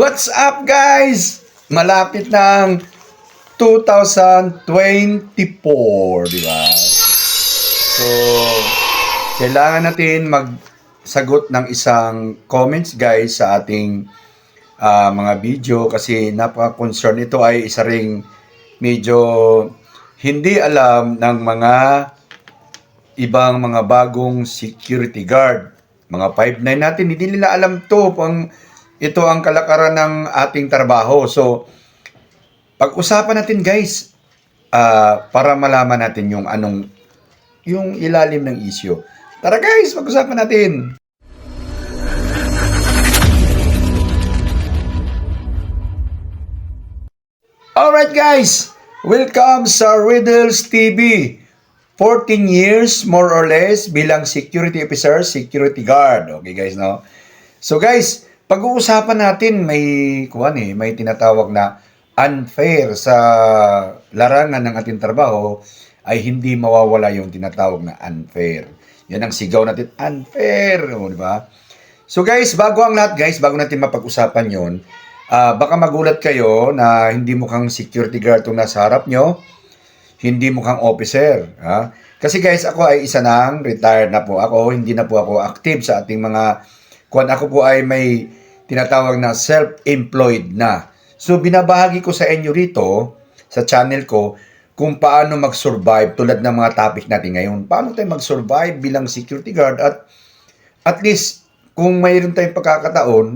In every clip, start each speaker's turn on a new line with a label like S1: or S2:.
S1: What's up guys? Malapit na ang 2024, di ba? So, kailangan natin magsagot ng isang comments guys sa ating ah, mga video kasi napaka-concern ito ay isa ring medyo hindi alam ng mga ibang mga bagong security guard. Mga 5'9 natin, hindi nila alam to. Pang, ito ang kalakaran ng ating trabaho. So, pag-usapan natin guys, ah, para malaman natin yung anong, yung ilalim ng issue. Tara guys, pag-usapan natin. Alright guys, welcome sa Riddles TV. 14 years more or less bilang security officer, security guard. Okay guys, no? So guys, pag-uusapan natin may kuan eh, may tinatawag na unfair sa larangan ng ating trabaho ay hindi mawawala yung tinatawag na unfair. Yan ang sigaw natin, unfair, o, di ba? So guys, bago ang lahat guys, bago natin mapag-usapan yon, ah, baka magulat kayo na hindi mukhang security guard itong nasa harap nyo, hindi mukhang officer. Ha? Kasi guys, ako ay isa nang retired na po ako, hindi na po ako active sa ating mga, kung ako po ay may tinatawag na self-employed na. So binabahagi ko sa inyo rito, sa channel ko, kung paano mag-survive tulad ng mga topic natin ngayon. Paano tayo mag-survive bilang security guard at at least kung mayroon tayong pagkakataon,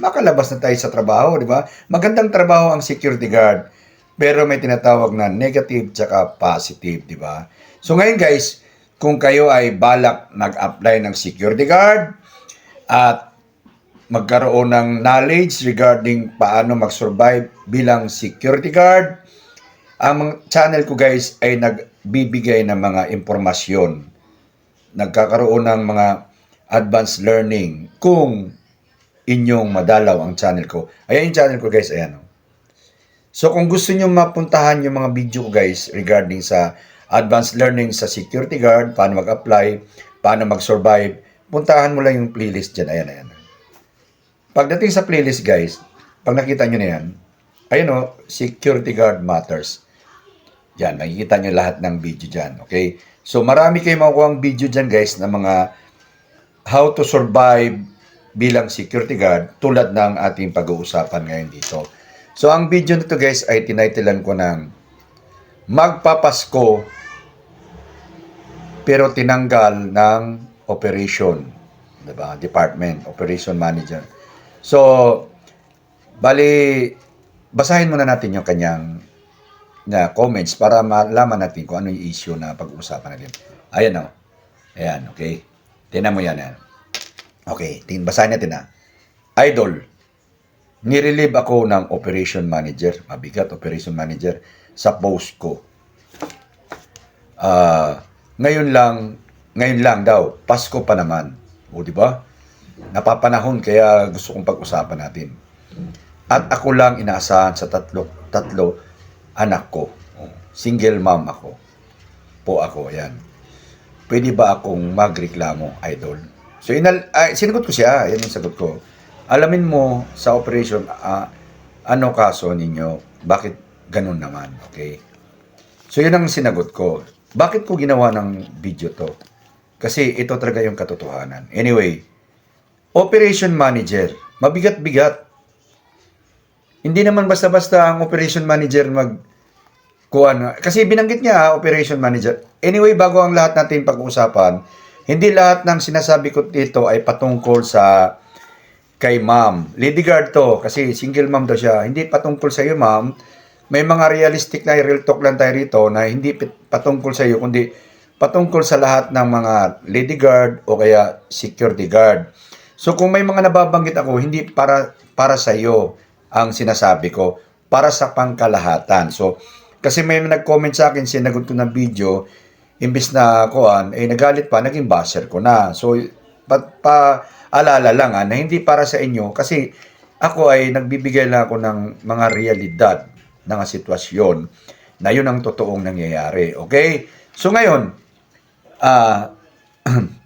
S1: makalabas na tayo sa trabaho, di ba? Magandang trabaho ang security guard, pero may tinatawag na negative tsaka positive, di ba? So ngayon guys, kung kayo ay balak nag-apply ng security guard at magkaroon ng knowledge regarding paano mag-survive bilang security guard, ang channel ko guys ay nagbibigay ng mga impormasyon nagkakaroon ng mga advanced learning kung inyong madalaw ang channel ko. Ayan yung channel ko guys, ayan. oh. So kung gusto nyo mapuntahan yung mga video ko guys regarding sa advanced learning sa security guard, paano mag-apply, paano mag-survive, puntahan mo lang yung playlist dyan. Ayan, ayan. Pagdating sa playlist guys, pag nakita nyo na yan, ayun o, security guard matters. Yan, makikita nyo lahat ng video dyan. Okay? So, marami kayong makukuha video dyan, guys, na mga how to survive bilang security guard tulad ng ating pag-uusapan ngayon dito. So, ang video nito, guys, ay tinitlean ko ng Magpapasko pero tinanggal ng operation. Diba? Department, operation manager. So, bali, basahin muna natin yung kanyang na comments para malaman natin kung ano yung issue na pag-uusapan natin. Ayan o. Ayan, okay. Tingnan mo yan. yan. Okay, tingin, basahin natin ha. Idol, nirelieve ako ng operation manager, mabigat operation manager, sa post ko. Ah, ngayon lang, ngayon lang daw, Pasko pa naman. O, di ba? Napapanahon, kaya gusto kong pag-usapan natin. At ako lang inaasahan sa tatlo, tatlo anak ko. Single mom ako. Po ako, yan. Pwede ba akong magreklamo, idol? So, inal ay, sinagot ko siya. Yan yung sagot ko. Alamin mo sa operation, ah, ano kaso ninyo? Bakit ganun naman? Okay? So, yun ang sinagot ko. Bakit ko ginawa ng video to? Kasi ito talaga yung katotohanan. Anyway, operation manager, mabigat-bigat. Hindi naman basta-basta ang operation manager mag kuan kasi binanggit niya ah, operation manager. Anyway, bago ang lahat natin pag-uusapan, hindi lahat ng sinasabi ko dito ay patungkol sa kay ma'am. Lady guard to kasi single mom daw siya. Hindi patungkol sa iyo, ma'am. May mga realistic na real talk lang tayo rito na hindi patungkol sa iyo kundi patungkol sa lahat ng mga lady guard o kaya security guard. So kung may mga nababanggit ako, hindi para para sa iyo ang sinasabi ko, para sa pangkalahatan. So kasi may nag-comment sa akin, sinagot ko ng video, imbis na kuan, eh nagalit pa, naging basher ko na. So pa, pa alala lang ah, na hindi para sa inyo kasi ako ay nagbibigay lang ako ng mga realidad ng sitwasyon na yun ang totoong nangyayari. Okay? So ngayon, ah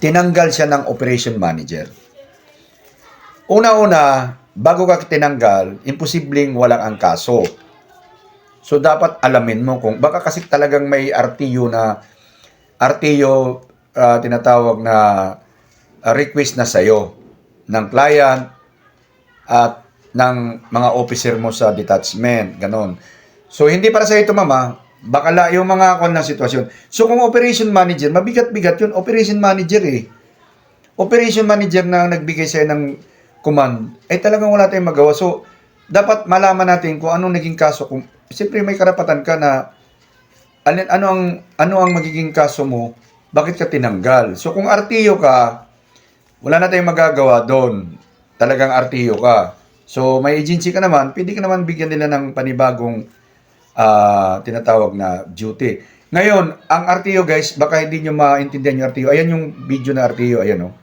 S1: tinanggal siya ng operation manager. Una-una, bago ka tinanggal, imposibleng walang ang kaso. So dapat alamin mo kung baka kasi talagang may RTO na RTO ah, tinatawag na ah, request na sa'yo ng client at ng mga officer mo sa detachment, ganon. So hindi para sa ito mama, baka la yung mga kon na sitwasyon. So kung operation manager, mabigat-bigat yun, operation manager eh. Operation manager na nagbigay sa'yo ng command, eh talagang wala tayong magawa. So, dapat malaman natin kung anong naging kaso. Kung, siyempre may karapatan ka na alin, ano ang ano ang magiging kaso mo, bakit ka tinanggal? So kung RTO ka, wala na tayong magagawa doon. Talagang RTO ka. So may agency ka naman, pwede ka naman bigyan nila ng panibagong ah, tinatawag na duty. Ngayon, ang RTO guys, baka hindi nyo maintindihan yung RTO. Ayan yung video na RTO, ayan oh.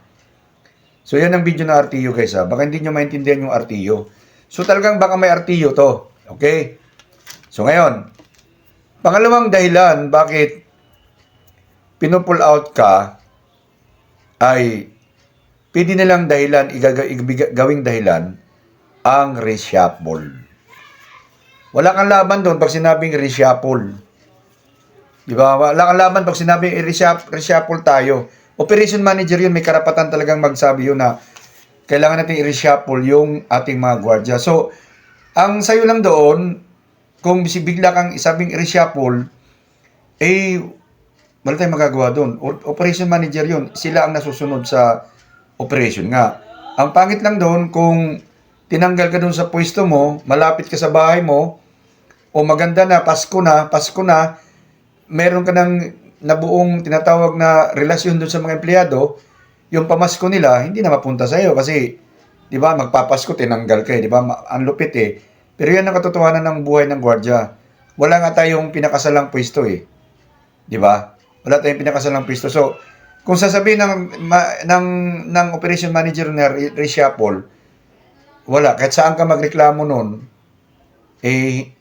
S1: So yan ang video na RTO guys ha. Baka hindi nyo maintindihan yung RTO. So talagang baka may RTO to. Okay? So ngayon, pangalawang dahilan bakit pinupull out ka ay pwede nilang dahilan, igaga, igabiga- gawing dahilan ang reshuffle. Wala kang laban doon pag sinabing reshuffle. Di ba? Wala kang laban pag sinabing reshuffle tayo. Operation manager yun, may karapatan talagang magsabi yun na kailangan natin i-reshuffle yung ating mga gwardiya. So, ang sayo lang doon, kung bigla kang isabing i-reshuffle, eh, wala tayong magagawa doon. Operation manager yun. Sila ang nasusunod sa operation nga. Ang pangit lang doon, kung tinanggal ka doon sa pwesto mo, malapit ka sa bahay mo, o maganda na, Pasko na, Pasko na, meron ka ng nabuong tinatawag na relasyon doon sa mga empleyado, yung pamasko nila, hindi na mapunta sa iyo kasi, di ba, magpapasko, tinanggal ka eh, di ba, ang lupit eh. Pero yan ang katotohanan ng buhay ng gwardya. Wala nga tayong pinakasalang pwesto eh. Di ba? Wala tayong pinakasalang pwesto. So, kung sasabihin ng, ma, ng, ng operation manager na re- reshuffle, wala. Kahit saan ka magreklamo nun, eh,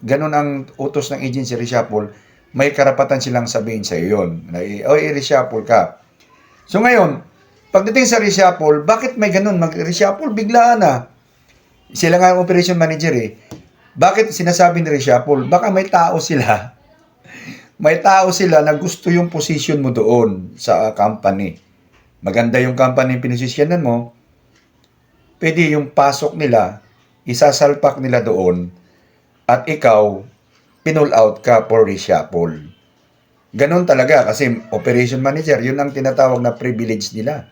S1: ganun ang utos ng agency reshuffle, may karapatan silang sabihin sa iyo yun. Na, i- o, i-reshuffle ka. So ngayon, pagdating sa reshuffle, bakit may ganun? Mag-reshuffle, biglaan na. Sila nga ang operation manager eh. Bakit sinasabi ni reshuffle? Baka may tao sila. May tao sila na gusto yung position mo doon sa uh, company. Maganda yung company yung pinisisyanan mo. Pwede yung pasok nila, isasalpak nila doon, at ikaw, pinull out ka for reshuffle. Ganon talaga kasi operation manager, yun ang tinatawag na privilege nila.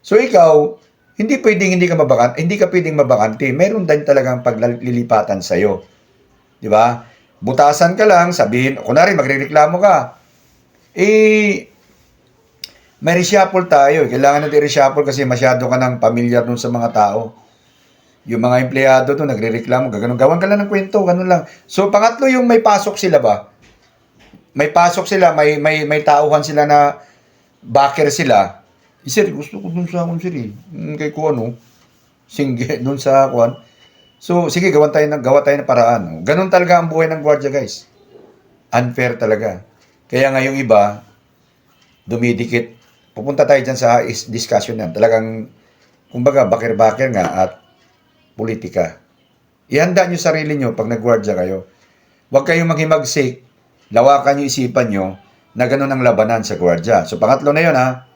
S1: So ikaw, hindi pwedeng hindi ka mabakante, hindi ka pwedeng mabakante. Meron din talagang paglilipatan sa iyo. 'Di ba? Butasan ka lang, sabihin, kunwari magrereklamo ka. Eh may reshuffle tayo. Kailangan natin reshuffle kasi masyado ka nang pamilyar dun sa mga tao. Yung mga empleyado doon nagrereklamo, gaganon gawan ka lang ng kwento, ganun lang. So pangatlo yung may pasok sila ba? May pasok sila, may may may tauhan sila na backer sila. Eh, sir, gusto ko dun sa akong sir eh. Mm, Kay ko ano, singge dun sa kuan. So, sige, gawan tayo ng gawa tayo ng paraan. Ganun talaga ang buhay ng gwardiya, guys. Unfair talaga. Kaya nga yung iba, dumidikit. Pupunta tayo dyan sa is discussion yan. Talagang, kumbaga, bakir-bakir nga at politika. Ihanda nyo sarili nyo pag nagwardya kayo. Huwag kayong maghimagsik. Lawakan nyo isipan nyo na ganun ang labanan sa gwardya. So, pangatlo na yun, ha?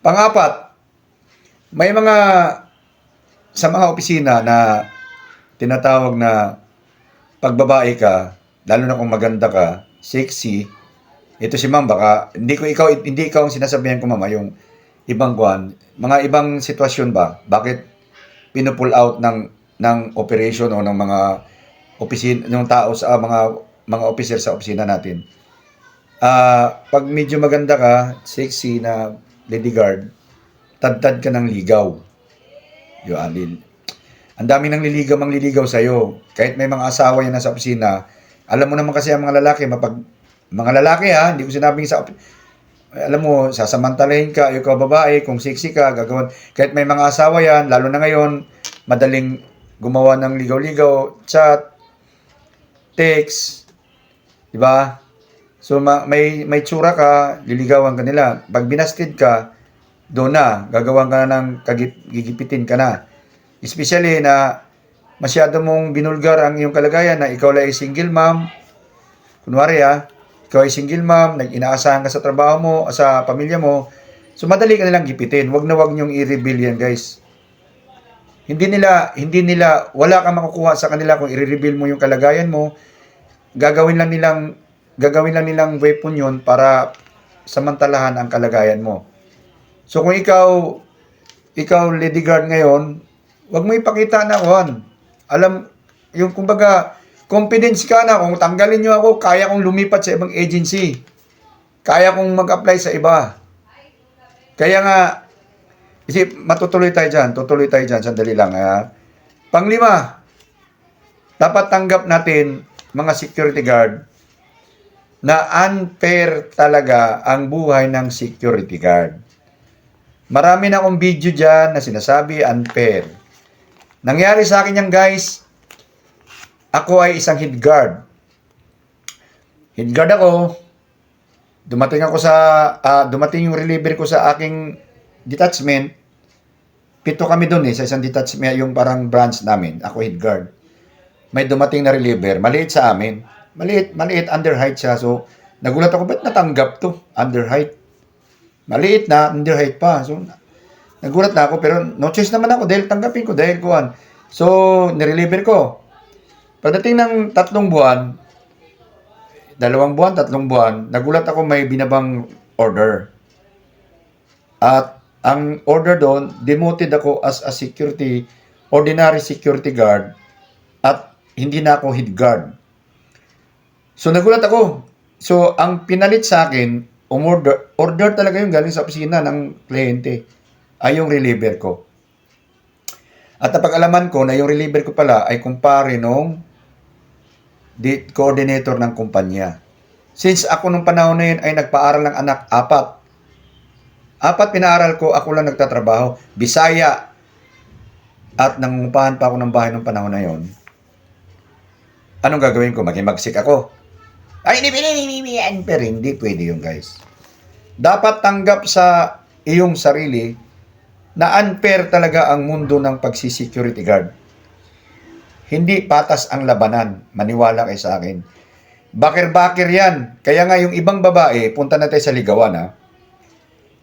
S1: Pangapat, may mga sa mga opisina na tinatawag na pagbabae ka, lalo na kung maganda ka, sexy, ito si ma'am baka, hindi ko ikaw, hindi ikaw ang sinasabihan ko mama, yung ibang kwan, mga ibang sitwasyon ba, bakit pinupull out ng ng operation o ng mga opisina, ng tao sa ah, mga mga officer sa opisina natin. Ah, pag medyo maganda ka, sexy na lady guard, tad-tad ka ng ligaw. Yo, alin. Ang dami nang liligaw, mang liligaw sa'yo. Kahit may mga asawa yan nasa opisina, alam mo naman kasi ang mga lalaki, mapag, mga lalaki ha, hindi ko sinabing sa, alam mo, sasamantalahin ka, ikaw babae, kung sexy ka, gagawin. Kahit may mga asawa yan, lalo na ngayon, madaling gumawa ng ligaw-ligaw, chat, text, di ba? So ma- may may tsura ka, liligawan ka nila. Pag binasted ka, doon na, gagawan ka na ng kagip, gigipitin ka na. Especially na masyado mong binulgar ang iyong kalagayan na ikaw lang ay single mom. Kunwari ah, ikaw ay single mom, nag-inaasahan ka sa trabaho mo, sa pamilya mo. So madali ka nilang gipitin. Wag na wag niyong i-reveal yan, guys. Hindi nila, hindi nila, wala kang makukuha sa kanila kung i-reveal mo yung kalagayan mo. Gagawin lang nilang, gagawin lang nilang weapon yun para samantalahan ang kalagayan mo. So kung ikaw, ikaw lady guard ngayon, wag mo ipakita na kuhan. Alam, yung kumbaga, confidence ka na kung tanggalin nyo ako, kaya kong lumipat sa ibang agency. Kaya kong mag-apply sa iba. Kaya nga, isip, matutuloy tayo dyan, tutuloy tayo dyan, sandali lang. Ha? Panglima, dapat tanggap natin, mga security guard, na unfair talaga ang buhay ng security guard. Marami na akong video dyan na sinasabi unfair. Nangyari sa akin yan guys, ako ay isang head guard. Head guard ako, dumating ako sa, ah, dumating yung reliever ko sa aking detachment, pito kami doon eh, sa isang detachment, yung parang branch namin, ako head guard. May dumating na reliever, maliit sa amin. Maliit, maliit, under height siya. So, nagulat ako, ba't natanggap to? Under height. Maliit na, under height pa. So, nagulat na ako, pero no choice naman ako dahil tanggapin ko, dahil kuhan. So, nireliever ko. Pagdating ng tatlong buwan, dalawang buwan, tatlong buwan, nagulat ako may binabang order. At ang order doon, demoted ako as a security, ordinary security guard at hindi na ako head guard. So nagulat ako. So ang pinalit sa akin, umorder, order talaga yung galing sa opisina ng kliyente ay yung reliever ko. At napag-alaman ko na yung reliever ko pala ay kumpare nung coordinator ng kumpanya. Since ako nung panahon na yun ay nagpaaral ng anak, apat. Apat pinaaral ko, ako lang nagtatrabaho. Bisaya. At nangungupahan pa ako ng bahay nung panahon na yon. Anong gagawin ko? Maging magsik ako. Ay, hindi, hindi, hindi, hindi. Pero hindi pwede yun, guys. Dapat tanggap sa iyong sarili na unfair talaga ang mundo ng pagsisecurity guard. Hindi patas ang labanan. Maniwala kayo sa akin. Bakir-bakir yan. Kaya nga yung ibang babae, punta na tayo sa ligawan ha.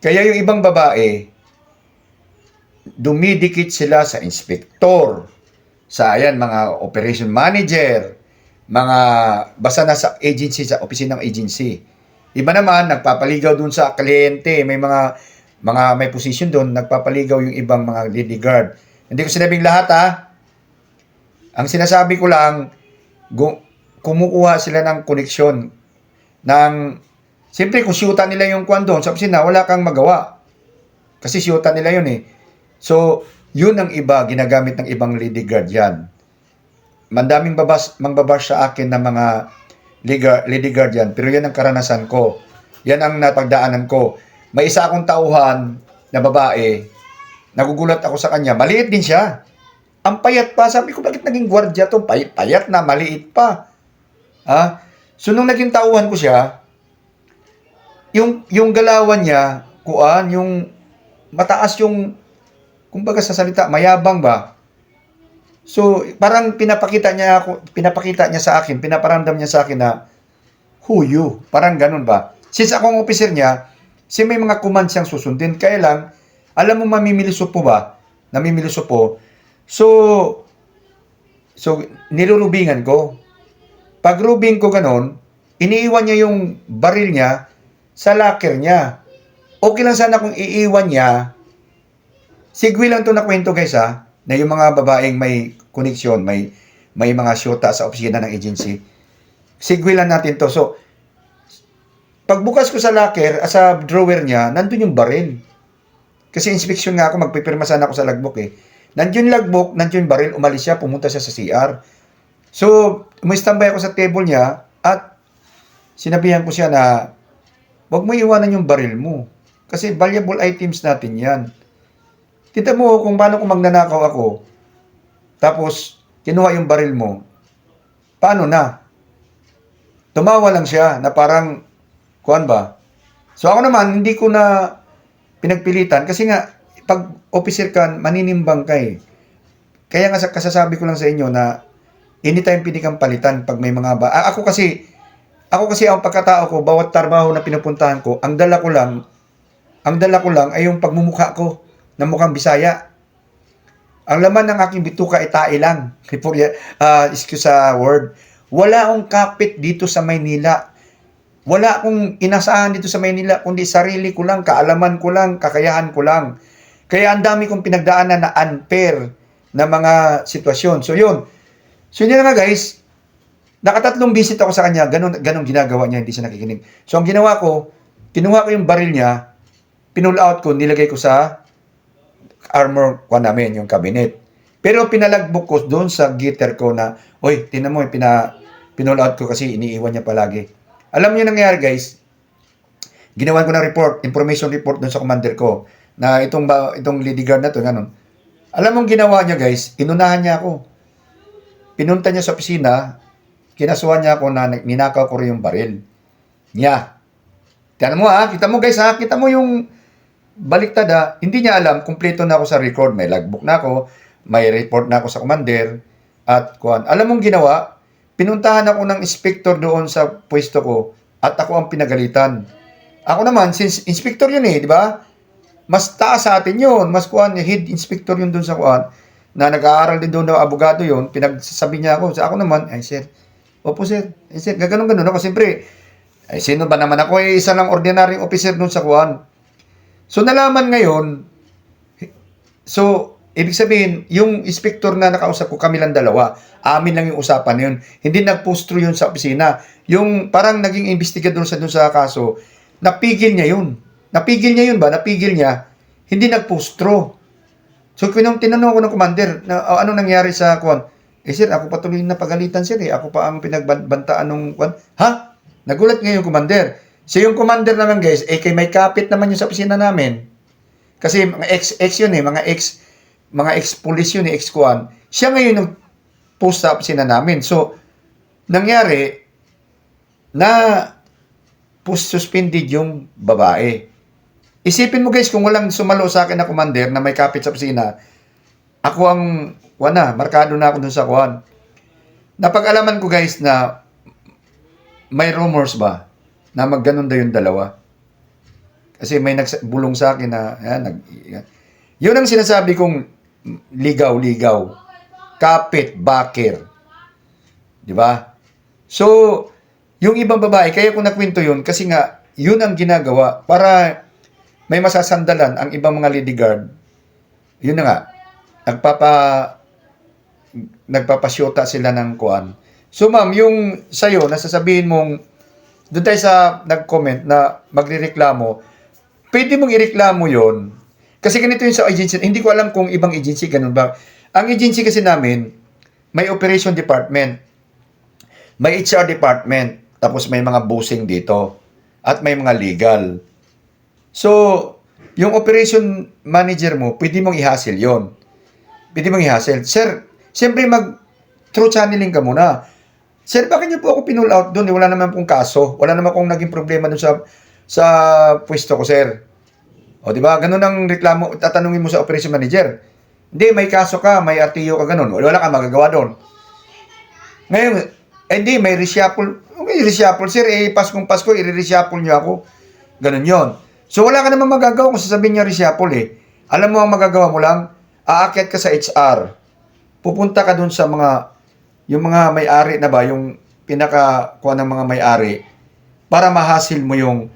S1: Kaya yung ibang babae, dumidikit sila sa inspektor, sa ayan, mga operation manager, mga basta na sa agency, sa opisina ng agency. Iba naman, nagpapaligaw dun sa kliyente, may mga mga may position doon, nagpapaligaw yung ibang mga lady guard. Hindi ko sinabing lahat ha. Ang sinasabi ko lang, kumukuha sila ng koneksyon ng Siyempre, kung siyuta nila yung kwan doon sa opisina, wala kang magawa. Kasi siyuta nila yun eh. So, yun ang iba, ginagamit ng ibang lady guard yan. Mandaming babas, mangbabash sa akin ng mga lady guard yan, pero yan ang karanasan ko. Yan ang napagdaanan ko. May isa akong tauhan na babae, nagugulat ako sa kanya, maliit din siya. Ang payat pa, sabi ko, bakit naging gwardiya to? Payat, payat na, maliit pa. Ha? So, nung naging tauhan ko siya, yung yung galawan niya, kuan, yung mataas yung kumbaga sa salita, mayabang ba? So, parang pinapakita niya ako, pinapakita niya sa akin, pinaparamdam niya sa akin na who you? Parang ganun ba? Since ako ang officer niya, si may mga command siyang susundin. Kaya lang, alam mo mamimilisop po ba? Namimilisop po. So, so nilulubingan ko. Pag rubing ko ganun, iniiwan niya yung baril niya sa locker niya. Okay lang sana kung iiwan niya. Sigwi lang to na kwento guys ha, na yung mga babaeng may koneksyon, may may mga syota sa opisina ng agency. Sigwi lang natin to. So, pagbukas ko sa locker, ah, sa drawer niya, nandun yung baril. Kasi inspection nga ako, magpipirma sana ako sa logbook eh. Logbook, nandun yung baril, umalis siya, pumunta siya sa CR. So, umistambay ako sa table niya at sinabihan ko siya na Huwag mo iwanan yung baril mo. Kasi valuable items natin yan. Tita mo kung paano kung magnanakaw ako, tapos kinuha yung baril mo, paano na? Tumawa lang siya na parang, kuan ba? So ako naman, hindi ko na pinagpilitan kasi nga pag officer ka, maninimbang ka eh. Kaya nga sa kasasabi ko lang sa inyo na anytime pwede kang palitan pag may mga ba. Ako kasi ako kasi ang pagkatao ko, bawat trabaho na pinupuntahan ko, ang dala ko lang, ang dala ko lang ay yung pagmumukha ko na mukhang Bisaya. Ang laman ng aking bituka ay tae lang. Uh, excuse sa word. Wala akong kapit dito sa Maynila. Wala akong inasahan dito sa Maynila, kundi sarili ko lang, kaalaman ko lang, kakayahan ko lang. Kaya ang dami kong pinagdaanan na unfair na mga sitwasyon. So yun. So yun na nga guys, nakatatlong visit ako sa kanya, ganun, ganun ginagawa niya, hindi siya nakikinig. So ang ginawa ko, kinuha ko yung baril niya, pinull out ko, nilagay ko sa armor ko namin, yung cabinet. Pero pinalagbok ko doon sa gitter ko na, oy, tinan mo, pina, pinull out ko kasi iniiwan niya palagi. Alam niyo nangyari guys, ginawan ko ng report, information report doon sa commander ko, na itong, ba, itong lady guard na to, ganun. Alam mong ginawa niya guys, inunahan niya ako. Pinunta niya sa opisina, kinasuhan niya ako na ninakaw ko rin yung baril. Niya. Tiyan mo ha, kita mo guys ha, kita mo yung baliktad ha. Hindi niya alam, kumpleto na ako sa record, may logbook na ako, may report na ako sa commander, at kuan. Alam mong ginawa, pinuntahan ako ng inspector doon sa pwesto ko, at ako ang pinagalitan. Ako naman, since inspector yun eh, di ba? Mas taas sa atin yun, mas kuan, head inspector yun doon sa kuan, na nag-aaral din doon ng abogado yun, pinagsasabi niya ako, sa ako naman, ay sir, opo sir, ay sir, gaganon ganon ako, siyempre, ay sino ba naman ako, eh, isa lang ordinaryong officer doon sa kuan. So nalaman ngayon, so ibig sabihin, yung inspector na nakausap ko, kami lang dalawa, amin lang yung usapan na yun. Hindi nagpostro yun sa opisina. Yung parang naging investigador sa dun sa kaso, napigil niya yun. Napigil niya yun ba? Napigil niya. Hindi nagpostro. So, kinong tinanong ko ng commander, na, "Oh, ano nangyari sa kwan? Eh sir, ako pa tuloy na pagalitan sir eh. Ako pa ang pinagbantaan ng kwan. Ha? Nagulat nga yung commander. So yung commander naman guys, eh kay may kapit naman yung sa opisina namin. Kasi mga ex-ex yun eh, mga ex mga ex-police yun eh, ex-kwan. Siya ngayon yung post sa opisina namin. So, nangyari na post suspended yung babae. Isipin mo guys, kung walang sumalo sa akin na commander na may kapit sa opisina, ako ang, wala, markado na ako dun sa kuhan. Napag-alaman ko guys na may rumors ba na magganon daw yung dalawa. Kasi may nagbulong sa akin na, yan, nag, yan. yun ang sinasabi kong ligaw-ligaw. Kapit, bakir. Di ba? So, yung ibang babae, kaya ko nakwento yun kasi nga, yun ang ginagawa para may masasandalan ang ibang mga lady guard. Yun na nga, nagpapa nagpapasyota sila ng kuan. So ma'am, yung sa'yo, nasasabihin mong, doon tayo sa nag-comment na magrereklamo, pwede mong ireklamo yon Kasi ganito yung sa agency, hindi ko alam kung ibang agency, ganun ba. Ang agency kasi namin, may operation department, may HR department, tapos may mga bossing dito, at may mga legal. So, yung operation manager mo, pwede mong i-hassle yon. Pwede mong i-hassle. Sir, siyempre mag through channeling ka muna. Sir, bakit niyo po ako pinull out doon? Eh, wala naman pong kaso. Wala naman akong naging problema doon sa sa pwesto ko, sir. O, di ba? Ganun ang reklamo. Tatanungin mo sa operation manager. Hindi, may kaso ka, may RTO ka, ganun. Wala ka magagawa doon. Ngayon, eh, hindi, may reshuffle. Okay, reshuffle, sir. Eh, Paskong Pasko, i-reshuffle niyo ako. Ganun yon. So, wala ka naman magagawa kung sasabihin niya reshuffle eh. Alam mo ang magagawa mo lang, aakyat ka sa HR. Pupunta ka doon sa mga, yung mga may-ari na ba, yung pinaka, kuha ng mga may-ari, para mahasil mo yung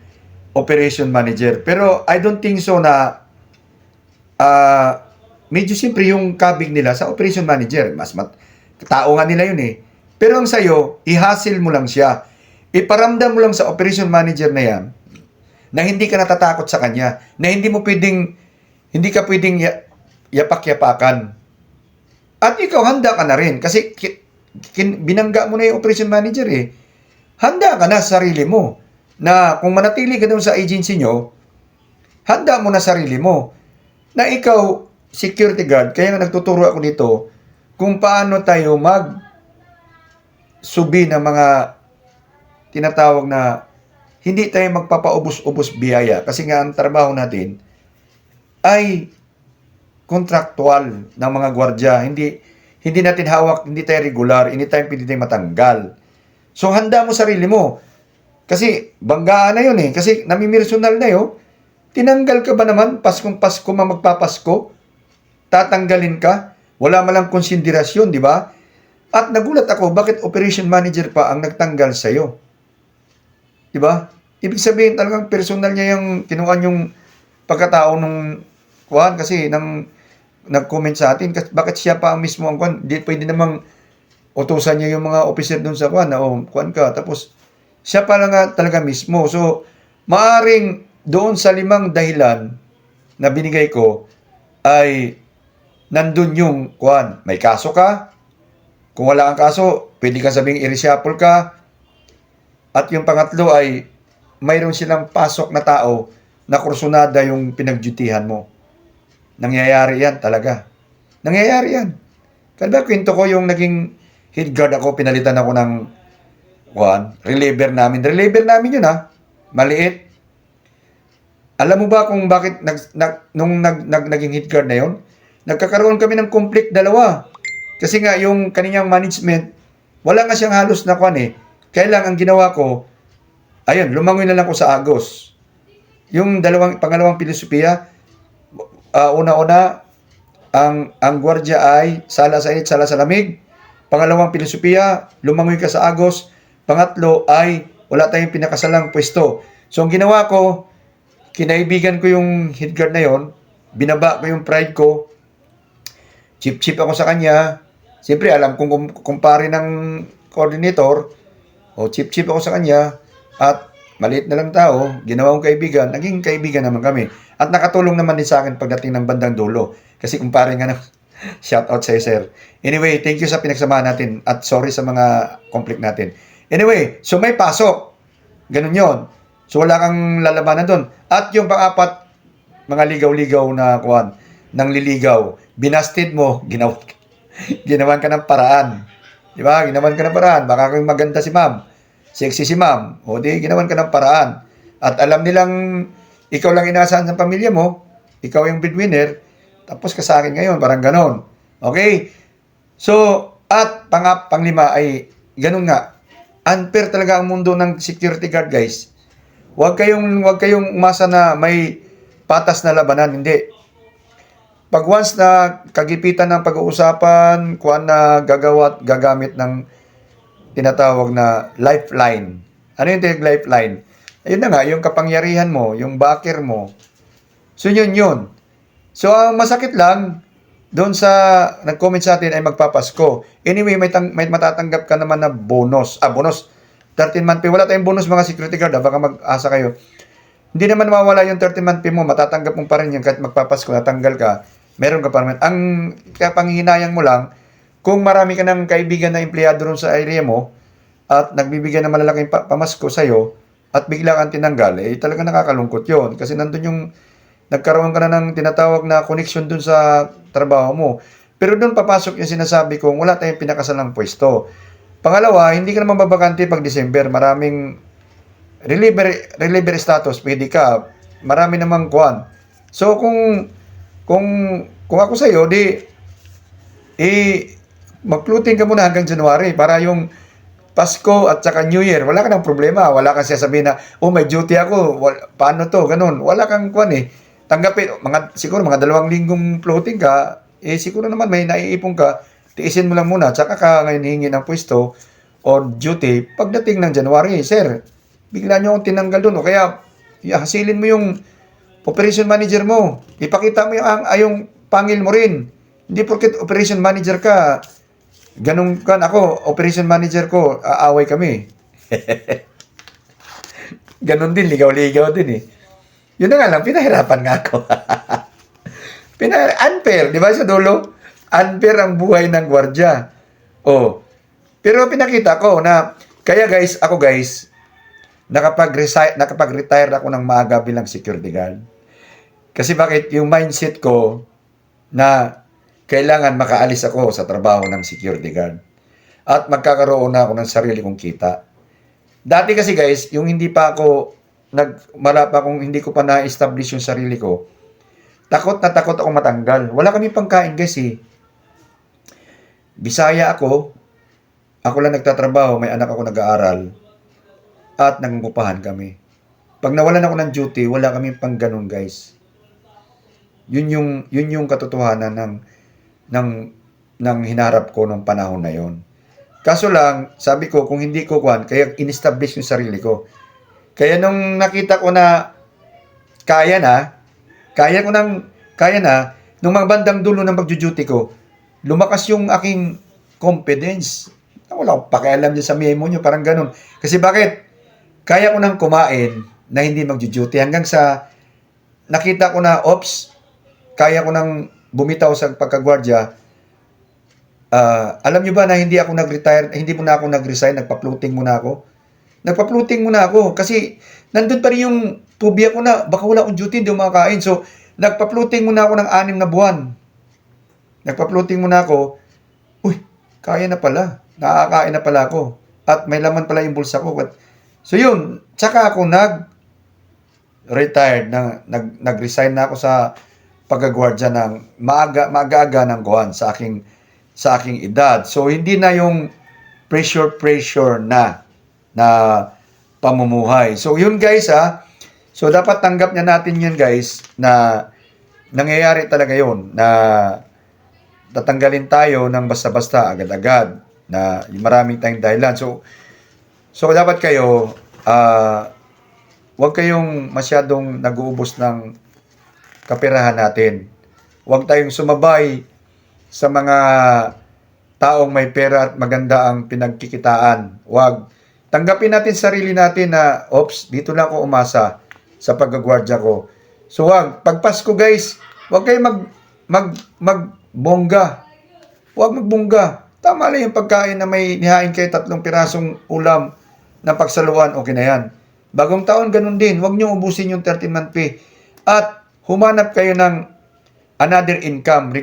S1: operation manager. Pero I don't think so na ah medyo siyempre yung kabig nila sa operation manager. Mas mat tao nga nila yun eh. Pero ang sa'yo, ihasil mo lang siya. Iparamdam mo lang sa operation manager na yan na hindi ka natatakot sa kanya, na hindi mo pwedeng, hindi ka pwedeng ya, yapak-yapakan. At ikaw, handa ka na rin. Kasi ki- kin- binangga mo na yung operation manager eh. Handa ka na sa sarili mo na kung manatili ka doon sa agency nyo, handa mo na sarili mo na ikaw, security guard, kaya nga nagtuturo ako dito kung paano tayo mag subi ng mga tinatawag na hindi tayo magpapaubos-ubos biyaya kasi nga ang trabaho natin ay contractual ng mga gwardiya. Hindi hindi natin hawak, hindi tayo regular, anytime pwede tayong matanggal. So handa mo sarili mo. Kasi banggaan na yun eh. Kasi namimirsonal na yun. Tinanggal ka ba naman Paskong Pasko ma magpapasko? Tatanggalin ka? Wala malang konsiderasyon, di ba? At nagulat ako, bakit operation manager pa ang nagtanggal sa'yo? Di ba? Ibig sabihin talagang personal niya yung kinuha yung pagkatao nung kuhan kasi nang nag-comment sa atin kasi bakit siya pa mismo ang kuhan di pwede namang utusan niya yung mga officer doon sa kuhan na oh kuhan ka. Tapos siya pa lang talaga mismo. So maaring doon sa limang dahilan na binigay ko ay nandun yung kuhan may kaso ka? Kung wala kang kaso pwede kang sabing i-reshuffle ka. At yung pangatlo ay mayroon silang pasok na tao na kursunada yung pinagjutihan mo. Nangyayari yan talaga. Nangyayari yan. Kaya ba kwento ko yung naging head guard ako, pinalitan ako ng one, reliever namin. Reliever namin yun ha. Maliit. Alam mo ba kung bakit nag, nag, nung nag, nag, naging head guard na yun? Nagkakaroon kami ng conflict dalawa. Kasi nga yung kaninyang management, wala nga siyang halos na kwan eh. Kaya lang ang ginawa ko, ayun, lumangoy na lang ko sa Agos. Yung dalawang, pangalawang filosofiya, ah, una-una, ang, ang gwardiya ay sala sa init, sala sa lamig. Pangalawang filosofiya, lumangoy ka sa Agos. Pangatlo ay wala tayong pinakasalang pwesto. So ang ginawa ko, kinaibigan ko yung head guard na yon, binaba ko yung pride ko, chip-chip ako sa kanya. Siyempre, alam kong kum- kumpare ng coordinator, o chip-chip ako sa kanya, at maliit na lang tao, ginawa kong kaibigan, naging kaibigan naman kami. At nakatulong naman din sa akin pagdating ng bandang dulo. Kasi kumpare nga na, shout out sa'yo, sir. Anyway, thank you sa pinagsamahan natin at sorry sa mga conflict natin. Anyway, so may pasok. Ganun yon. So wala kang lalabanan doon. At yung pang-apat, mga ligaw-ligaw na kuwan, nang liligaw, binasted mo, ginawa, ginawan ka ng paraan. Di ba? Ginawan ka ng paraan. Baka kung maganda si ma'am, sexy si ma'am, o di ginawan ka ng paraan. At alam nilang ikaw lang inaasahan sa pamilya mo, ikaw yung breadwinner, tapos ka sa akin ngayon, parang ganon. Okay? So, at pangap, panglima ay ganun nga. Unfair talaga ang mundo ng security guard, guys. Huwag kayong huwag kayong umasa na may patas na labanan, hindi. Pag once na kagipitan ng pag-uusapan, kuan na gagawa at gagamit ng tinatawag na lifeline. Ano yung tinatawag lifeline? Ayun na nga, yung kapangyarihan mo, yung backer mo. So yun yun. So ang masakit lang, doon sa nag-comment sa atin ay magpapasko. Anyway, may, tang, may matatanggap ka naman na bonus. Ah, bonus. 13 month pay. Wala tayong bonus mga security guard. Ah. Baka mag-asa kayo. Hindi naman mawawala yung 30 month pay mo. Matatanggap mo pa rin yan kahit magpapasko. Natanggal ka. Meron ka pa rin. Ang kaya panghihinayang mo lang, kung marami ka ng kaibigan na empleyado ron sa area mo at nagbibigyan ng malalaking pa- pamasko sa'yo at bigla kang tinanggal, eh talaga nakakalungkot yon Kasi nandun yung nagkaroon ka na ng tinatawag na connection dun sa trabaho mo. Pero doon papasok yung sinasabi kong wala tayong pinakasalang pwesto. Pangalawa, hindi ka naman babakante pag December. Maraming reliever, reliever status, pwede ka. Marami namang kuan. So kung kung kung ako sa iyo, di eh mag-floating ka muna hanggang January para yung Pasko at saka New Year, wala ka ng problema. Wala kang sasabihin na, oh, may duty ako. Wal- paano to? Ganun. Wala kang kwan eh. Tanggapin, mga, siguro mga dalawang linggong floating ka, eh siguro naman may naiipon ka, tiisin mo lang muna, tsaka ka ngayon hingi ng pwesto or duty, pagdating ng January, sir, bigla nyo akong tinanggal doon. O kaya, hasilin mo yung operation manager mo. Ipakita mo yung, ang, yung pangil mo rin. Hindi porket operation manager ka, ganun kan ako, operation manager ko, aaway kami. ganun din, ligaw-ligaw din eh. Yun na nga lang, pinahirapan nga ako. Pina unfair, di ba sa dulo? Unfair ang buhay ng gwardya. Oh. Pero pinakita ko na, kaya guys, ako guys, nakapag-retire, nakapag-retire ako ng maaga bilang security guard. Kasi bakit yung mindset ko na kailangan makaalis ako sa trabaho ng security guard. At magkakaroon na ako ng sarili kong kita. Dati kasi guys, yung hindi pa ako nag wala kung hindi ko pa na-establish yung sarili ko. takot na takot ako matanggal. Wala kami pangkain guys eh. Bisaya ako, ako lang nagtatrabaho, may anak ako nag-aaral, at nangungupahan kami. Pag nawalan ako ng duty, wala kami pang ganun guys. Yun yung, yun yung katotohanan ng, ng, ng hinarap ko nung panahon na yon. Kaso lang, sabi ko, kung hindi ko kwan, kaya in-establish yung sarili ko. Kaya nung nakita ko na kaya na, kaya ko nang, kaya na, nung mga bandang dulo ng magjo-duty ko, lumakas yung aking confidence. Wala akong pakialam dyan sa memo nyo, parang ganun. Kasi bakit? Kaya ko nang kumain na hindi magjo-duty hanggang sa nakita ko na, ops, kaya ko nang bumitaw sa pagkagwardya, Ah, alam nyo ba na hindi ako nag-retire, hindi muna ako nag-resign, nagpa-floating muna ako. Nagpa-floating muna ako kasi nandun pa rin yung phobia ko na baka wala akong duty, hindi makakain. So, nagpa-floating muna ako ng anim na buwan. Nagpa-floating muna ako. Uy, kaya na pala. Nakakain na pala ako. At may laman pala yung bulsa ko. But, so yun, tsaka ako nag retired na nag nag-resign na ako sa pagagwardya ng maaga maaga ng kuwan sa aking sa aking edad. So hindi na yung pressure pressure na na pamumuhay. So yun guys ha. So dapat tanggap niya natin yun guys na nangyayari talaga yun na tatanggalin tayo ng basta-basta agad-agad na maraming tayong dahilan. So so dapat kayo ah huwag kayong masyadong nag-uubos ng kapirahan natin. Huwag tayong sumabay sa mga taong may pera at maganda ang pinagkikitaan. Huwag. Tanggapin natin sarili natin na, ops, dito lang ako umasa sa paggagwardya ko. So wag, pag Pasko guys, wag kayo mag, mag, magbongga. Huwag magbongga. Tama lang yung pagkain na may nihain kayo tatlong pirasong ulam na pagsaluan, okay na yan. Bagong taon, ganun din. Huwag niyo ubusin yung 13 month pay. At humanap kayo ng another income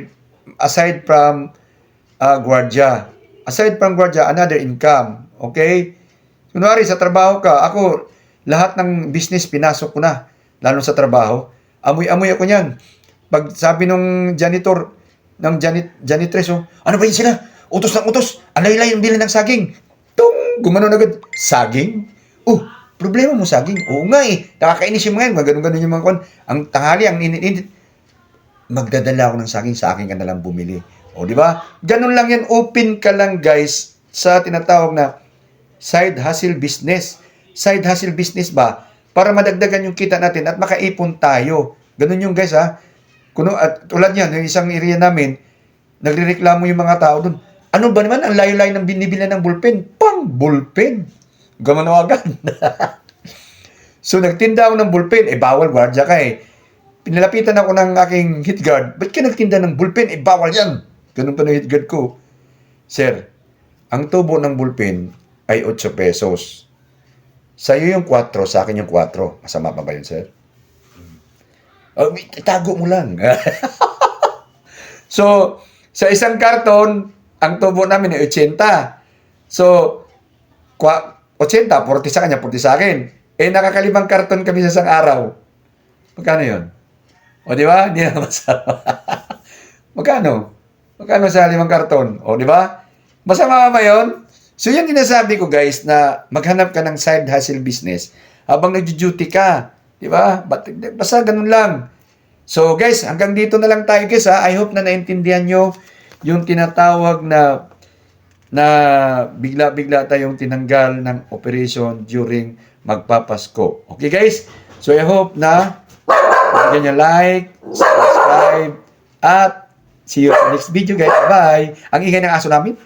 S1: aside from uh, gwardiya. Aside from gwardiya, another income. Okay? Kunwari, sa trabaho ka, ako, lahat ng business pinasok ko na. Lalo sa trabaho. Amoy-amoy ako niyan. Pag sabi nung janitor, ng janit, janitress, oh, ano ba yun sila? Utos ng utos. Alaylay yung bilhin ng saging. Tung! Gumanon agad. Saging? Oh, problema mo saging. Oo nga eh. Nakakainis yung mga yan. Mga ganun-ganun yung mga kon. Ang tanghali, ang init-init magdadala ako ng saging, sa akin ka na lang bumili. O, di ba? Ganun lang yan. Open ka lang, guys, sa tinatawag na side hustle business. Side hustle business ba? Para madagdagan yung kita natin at makaipon tayo. Ganun yung guys, ha? Kuno, at tulad yan, yung isang area namin, nagrereklamo yung mga tao doon. Ano ba naman ang layo-layo ng binibili ng bullpen? Pang bullpen. Gumano agad. so, nagtinda ako ng bullpen. Eh, bawal, gwardiya ka eh. Pinalapitan ako ng aking hit guard. Ba't ka nagtinda ng bullpen? Eh, bawal yan. Ganun pa ng hit guard ko. Sir, ang tubo ng bullpen ay 8 pesos. Sa iyo yung 4, sa akin yung 4. Masama pa ba yun, sir? Oh, itago mo lang. so, sa isang karton, ang tubo namin ay 80. So, kwa, 80, 40 sa kanya, 40 sa akin. Eh, nakakalimang karton kami sa isang araw. Magkano yun? O, di ba? Hindi na masama. Magkano? Magkano sa limang karton? O, di ba? Masama ba yun? So, yan dinasabi ko, guys, na maghanap ka ng side hustle business habang nag-duty ka. Di ba? Basta ganun lang. So, guys, hanggang dito na lang tayo, guys, ha? I hope na naintindihan nyo yung tinatawag na na bigla-bigla tayong tinanggal ng operation during magpapasko. Okay, guys? So, I hope na bigyan nyo like, subscribe, at see you sa next video, guys. Bye! Ang ingay ng aso namin.